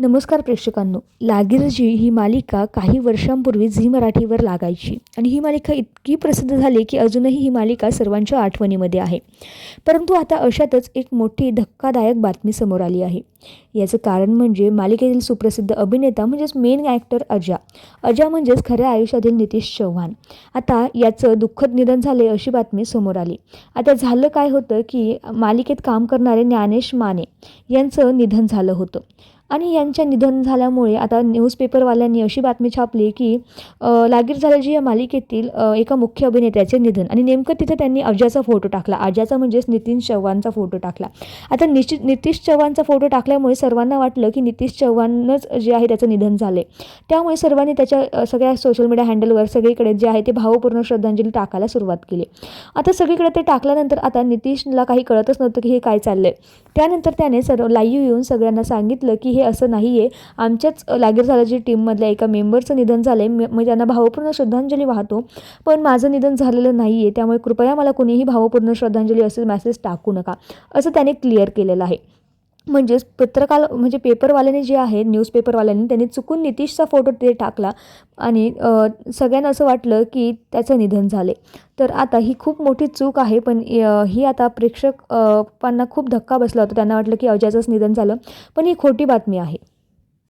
नमस्कार प्रेक्षकांनो. लागीरजी ही मालिका काही वर्षांपूर्वी झी मराठीवर लागायची. आणि ही मालिका इतकी प्रसिद्ध झाली की अजूनही ही मालिका सर्वांच्या आठवणीमध्ये आहे. परंतु आता अशातच एक मोठी धक्कादायक बातमी समोर आली आहे. याचं कारण म्हणजे मालिकेतील सुप्रसिद्ध अभिनेता म्हणजेच मेन ॲक्टर अजा. अजा म्हणजेच खऱ्या आयुष्यातील नितीश चव्हाण. आता याचं दुःखद निधन झाले अशी बातमी समोर आली. आता झालं काय होतं की मालिकेत काम करणारे ज्ञानेश माने यांचं निधन झालं होतं. आणि यांच्या निधन झाल्यामुळे आता न्यूजपेपरवाल्यांनी अशी बातमी छापली की लागीर झाल्याची या मालिकेतील एका मुख्य अभिनेत्याचे निधन. आणि नेमकं तिथे त्यांनी अजाचा फोटो टाकला. अजाचा म्हणजेच नितीन चव्हाणचा फोटो टाकला. आता निश्चित नितीश चव्हाणचा फोटो टाकल्यामुळे सर्वांना वाटलं की नितीश चव्हाणच जे आहे त्याचं निधन झाले त्यामुळे सर्वांनी त्याच्या सगळ्या सोशल मीडिया हँडलवर सगळीकडे जे आहे ते भावपूर्ण श्रद्धांजली टाकायला सुरुवात केली. आता सगळीकडे ते टाकल्यानंतर आता नितीशला काही कळतच नव्हतं की हे काय चाललंय. त्यानंतर त्याने सर्व लाईव्ह येऊन सगळ्यांना सांगितलं की हे असं नाही आहे आमच्याच लागीर झाल्याची टीममधल्या एका मेंबरचं निधन झालं आहे म्हणजे मी त्यांना भावपूर्ण श्रद्धांजली वाहतो. पण माझं निधन झालेलं नाही आहे त्यामुळे कृपया मला कोणीही भावपूर्ण श्रद्धांजली असेल मेसेज टाकू नका. असं त्याने क्लिअर केलेलं आहे. म्हणजेच पत्रकार म्हणजे पेपरवाल्याने जे आहे न्यूजपेपरवाल्याने त्यांनी चुकून नितीशचा फोटो ते टाकला आणि सगळ्यांना असं वाटलं की त्याचं निधन झाले. तर आता ही खूप मोठी चूक आहे पण ही आता प्रेक्षक पांना खूप धक्का बसला होता. त्यांना वाटलं की अजाचंच निधन झालं. पण ही खोटी बातमी आहे.